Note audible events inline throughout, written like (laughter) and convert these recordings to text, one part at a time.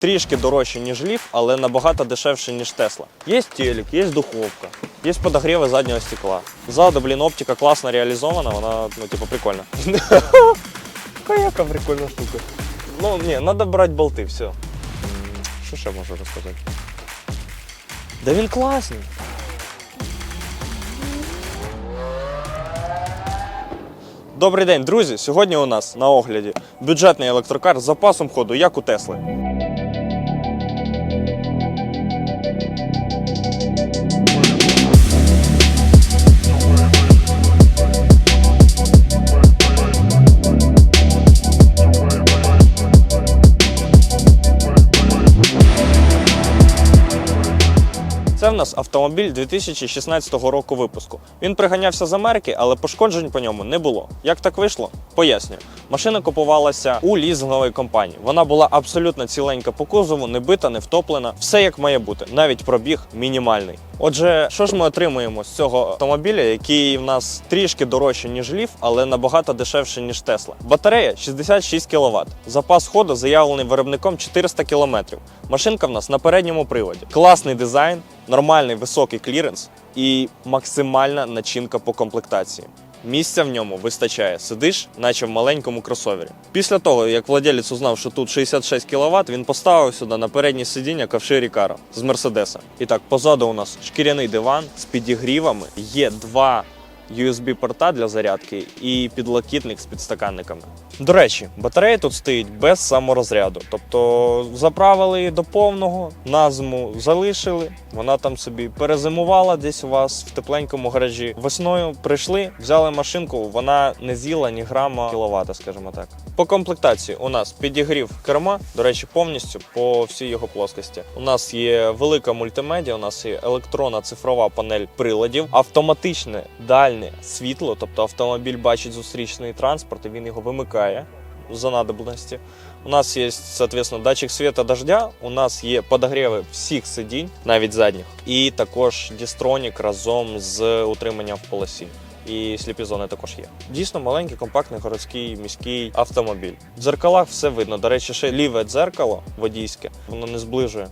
трішки дорожче, ніж ліф, але набагато дешевше, ніж Тесла. Є телек, є духовка, є подогріви заднього стекла. Ззаду, блін, оптика класно реалізована, вона, ну, типу, прикольна. (laughs) Яка прикольна штука. Ну, ні, треба брати болти, все. Що ще можу розказати? Да він класний. Добрий день, друзі! Сьогодні у нас на огляді бюджетний електрокар з запасом ходу, як у Тесли. Це в нас автомобіль 2016 року випуску. Він приганявся з Америки, але пошкоджень по ньому не було. Як так вийшло? Пояснюю. Машина купувалася у лізинговій компанії. Вона була абсолютно ціленька по кузову, не бита, не втоплена. Все як має бути, навіть пробіг мінімальний. Отже, що ж ми отримуємо з цього автомобіля, який в нас трішки дорожче, ніж ліф, але набагато дешевше, ніж Тесла. Батарея 66 кВт. Запас ходу заявлений виробником 400 км. Машинка в нас на передньому приводі. Класний дизайн, нормальний високий кліренс і максимальна начинка по комплектації. Місця в ньому вистачає. Сидиш, наче в маленькому кросовері. Після того, як владелець узнав, що тут 66 кВт, він поставив сюди на переднє сидіння ковши Рікаро з Мерседеса. І так, позаду у нас шкіряний диван з підігрівами. Є два USB-порта для зарядки і підлокітник з підстаканниками. До речі, батарея тут стоїть без саморозряду. Тобто заправили її до повного, на зиму залишили. Вона там собі перезимувала десь у вас в тепленькому гаражі. Весною прийшли, взяли машинку, вона не з'їла ні грама кіловата, скажімо так. По комплектації у нас підігрів керма, до речі, повністю по всій його плоскості. У нас є велика мультимедіа, у нас є електронна цифрова панель приладів, автоматичне дальнє світло, тобто автомобіль бачить зустрічний транспорт, і він його вимикає за надобності. У нас є, соответственно, датчик света дождя, у нас є подогріви всіх сидінь, навіть задніх, і також дістронік разом з утриманням в полосі. І сліпі зони також є. Дійсно маленький, компактний городський міський автомобіль. В дзеркалах все видно. До речі, ще ліве дзеркало водійське, воно не зближує.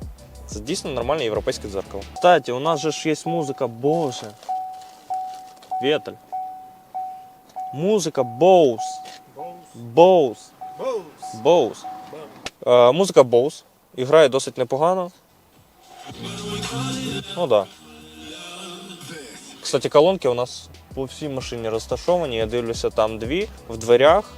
Це дійсно нормальне європейське дзеркало. Кстати, у нас же ж є музика, боже. Вєтель. Музика Bose. Bose. Bose. Е, музика Bose. І грає досить непогано. Ну да. Кстати, колонки у нас по всій машині розташовані. Я дивлюся, там дві в дверях.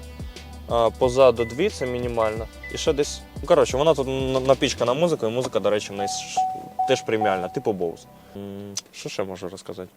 Позаду дві, це мінімально. І ще десь. Ну, коротше, вона тут на- напічкана музика, і музика, до речі, в неї теж преміальна, типу. М, Що ще можу розказати?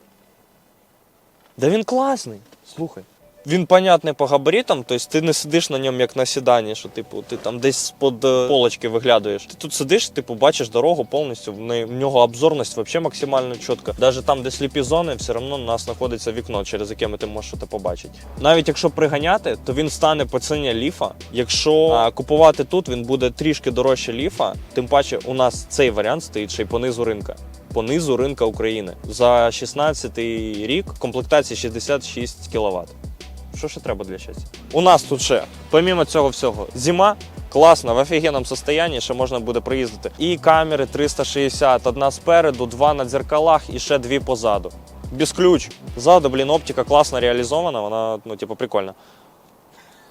Да він класний. Слухай. Він понятний по габаритам, тобто ти не сидиш на ньому як на сідані, що типу ти там десь з-под е, полочки виглядаєш. Ти тут сидиш, типу, бачиш дорогу повністю. В, нього обзорність взагалі максимально чітка. Навіть там, де сліпі зони, все одно у нас знаходиться вікно, через яке ми ти можеш щось побачити. Навіть якщо приганяти, то він стане по ціні ліфа. Якщо а, купувати тут, він буде трішки дорожче ліфа. Тим паче, у нас цей варіант стоїть ще й по низу ринка. По низу ринка України за 16 рік комплектації 66 кВт. Що ще треба для щастя? У нас тут ще, помімо цього всього, зима. Класно, в офігенному состоянні ще можна буде проїздити. І камери 360, одна спереду, два на дзеркалах і ще дві позаду. Без ключ. Ззаду, блін, оптика класно реалізована, вона, ну, типу, прикольна.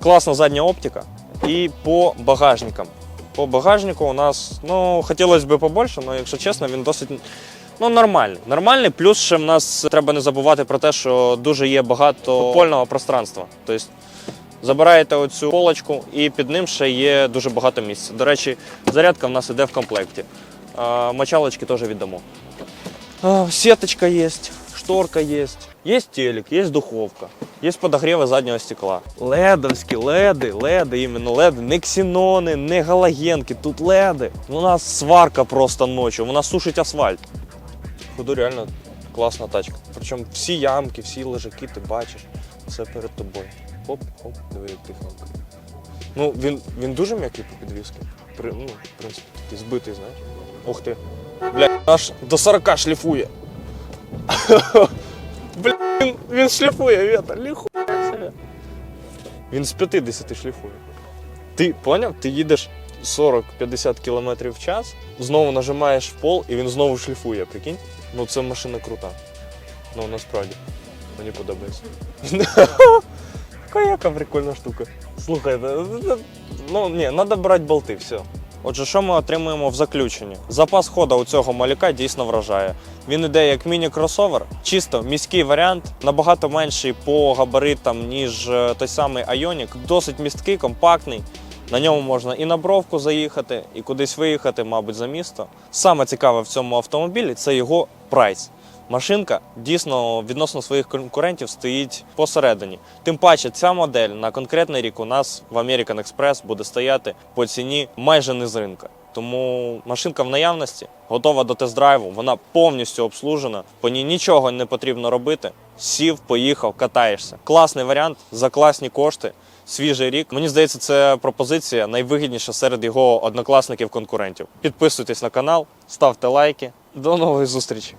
Класна задня оптика. І по багажникам. По багажнику у нас, ну, хотілося б побольше, але якщо чесно, він досить Ну, нормальний. Нормальний. Плюс ще в нас треба не забувати про те, що дуже є багато польного пространства. Тобто забираєте оцю полочку, і під ним ще є дуже багато місця. До речі, зарядка в нас іде в комплекті. А, мочалочки теж віддамо. А, сеточка є, шторка є. Є телек, є духовка, є подогріви заднього стекла. Ледовські, леди, леди, іменно леди, не ксенони, не галогенки, тут леди. У нас сварка просто ночі, вона сушить асфальт. Ходу реально класна тачка. Причому всі ямки, всі лежаки ти бачиш, все перед тобою. Хоп, хоп, диви, як. Ну, він, він дуже м'який по підвіску. При, ну, в принципі, такий збитий, знаєш. Ух ти. Бля, аж до 40 шліфує. (laughs) Бля, він, він шліфує, вітер, себе. Він з 50 шліфує. Ти поняв? Ти їдеш 40-50 км в час, знову нажимаєш в пол і він знову шліфує, прикинь? Ну це машина крута. Ну насправді. Мені подобається. Яка яка прикольна штука. Слухайте, ну ні, треба брати болти, все. Отже, що ми отримуємо в заключенні? Запас хода у цього малюка дійсно вражає. Він іде як міні-кросовер, чисто міський варіант, набагато менший по габаритам, ніж е, той самий Ioniq. Досить місткий, компактний. На ньому можна і на бровку заїхати, і кудись виїхати, мабуть, за місто. Саме цікаве в цьому автомобілі це його прайс. Машинка дійсно відносно своїх конкурентів стоїть посередині. Тим паче, ця модель на конкретний рік у нас в American Express буде стояти по ціні майже не з ринка. Тому машинка в наявності, готова до тест-драйву, вона повністю обслужена, по ній нічого не потрібно робити. Сів, поїхав, катаєшся. Класний варіант за класні кошти. Свіжий рік. Мені здається, це пропозиція найвигідніша серед його однокласників-конкурентів. Підписуйтесь на канал, ставте лайки. До нової зустрічі!